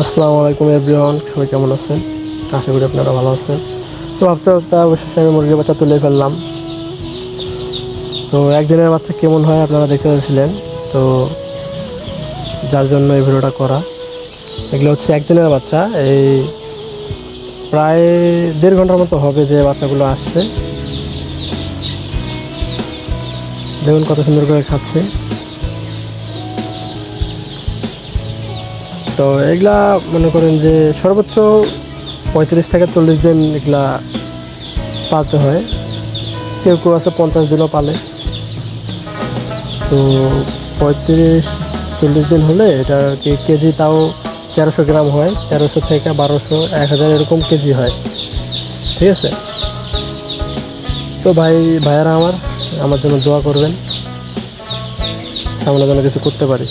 আসসালামু আলাইকুম এভরিওয়ান, সবাই কেমন আছেন? আশা করি আপনারা ভালো আছেন। তো ভাবতে ভাবতে অবশেষে আমি মুরগির বাচ্চা তুলে ফেললাম। তো একদিনের বাচ্চা কেমন হয় আপনারা দেখতে পাচ্ছিলেন। তো যার জন্য এই ভিডিওটা করা। এগুলো হচ্ছে একদিনের বাচ্চা। এই প্রায় দেড় ঘণ্টার মতো হবে যে বাচ্চাগুলো আসছে। দেখুন কত সুন্দর করে খাচ্ছে। তো এগুলা মনে করেন যে সর্বোচ্চ পঁয়ত্রিশ থেকে চল্লিশ দিন এগুলা পালতে হয়। কেউ কেউ আছে পঞ্চাশ দিনও পালে। তো পঁয়ত্রিশ, চল্লিশ দিন হলে এটা কেজি তাও তেরোশো গ্রাম হয়। তেরোশো থেকে বারোশো, এক হাজার এরকম কেজি হয়। ঠিক আছে? তো ভাই, ভাইয়ারা আমার আমার জন্য দোয়া করবেন। সামনে যেন কিছু করতে পারি।